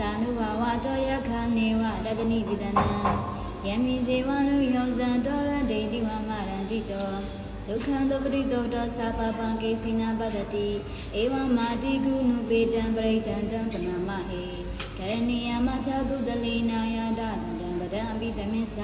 တာနုဘဝတောယခနေဝတတနိပိတနံယမိဇေဝနုယောဇံတောရဒိဋ္ဌိဝမရန္တိတောဒုက္ခံဒုက္ခတိတောတောသဗ္ဗပံကေစီနာပတ္တိဧဝမာတိကုနုပေတံပရိဒံတံပနာမဟေကရဏီယမထာကုတလိနာယတတံပဒံအပိတမစ္ဆ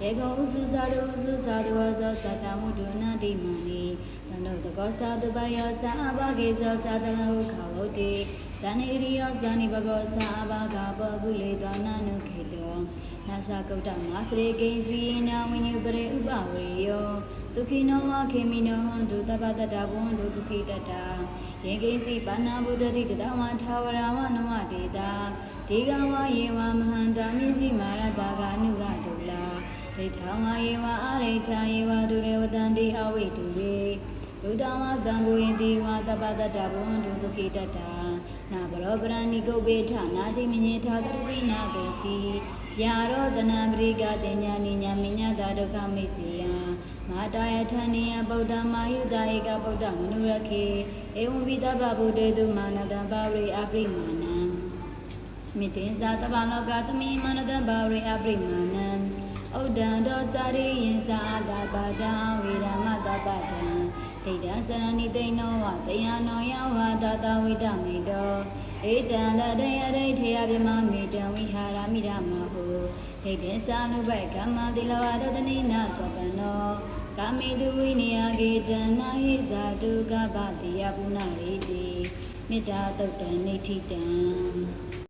တေကောဥစုသာတုဥစုသာတုဝဇောသတ္တမုဒုနာတိမနိ တနုတကောသာတုပယောသာအဘဂေဇောသာတလဟုခဝုတိဇာနိရိယောဇာနိဘဂောသာအဘဂဘောကုလေသောနာနုခေတောနာသကုတ္တမစရေကိစီနာဝိညုပရေဥပဝရေယောဒုခိနောဝခေမိနောဟွန်တုတပတတဘွန်တုဒုခိတတယေကိစီပါဏဗုဒ္ဓတိတတဝထာဝရဝနဝတေတာဒေဂဝယေဝမဟန္တာမိစီမာရတာကအနုကတုလာ ဒိဋ္ဌံဝယေဝအာရိဋ္ဌာယေဝဒုရေဝတံတိအဝိတုရေဒုတဝတံဘူယင်တိဝတပတတဘွန်တုဒုခိတတနာဘရောပရဏိကုပေထနာတိမညေထာကရစီနာကေစီယာရောတနံပရိကတင်ညာနိညာမိညာတာဒုက္ခမိစီယံမာတာယထဏိယဗုဒ္ဓမာယုတာဧကဗုဒ္ဓမနုရခေဧဝံပိတဗ္ဗဗုဒ္ဓေတုမာနတံဘာဝရိအပရိမာဏံမိတေဇာတဗ္ဗလောကသမိမာနတံဘာဝရိအပရိမာဏံ ပါဒံဝေရမတပဒံဒိဋ္ဌံစရဏိသိနောဝတယနောယဝတာတဝိတမေတောဧတံတတေယဒိဋ္ဌေယပြမမေတံဝိဟာရမိရမဟုဒိဋ္ဌိသာနုဘိကမ္မတိလဝရတနိနာသပနောကာမိတုဝိနိယဂေတနာဟိဇာတုကပတိယပုဏ္ဏရေတိမေတ္တာတုတ်တံနေဋ္ဌိတံ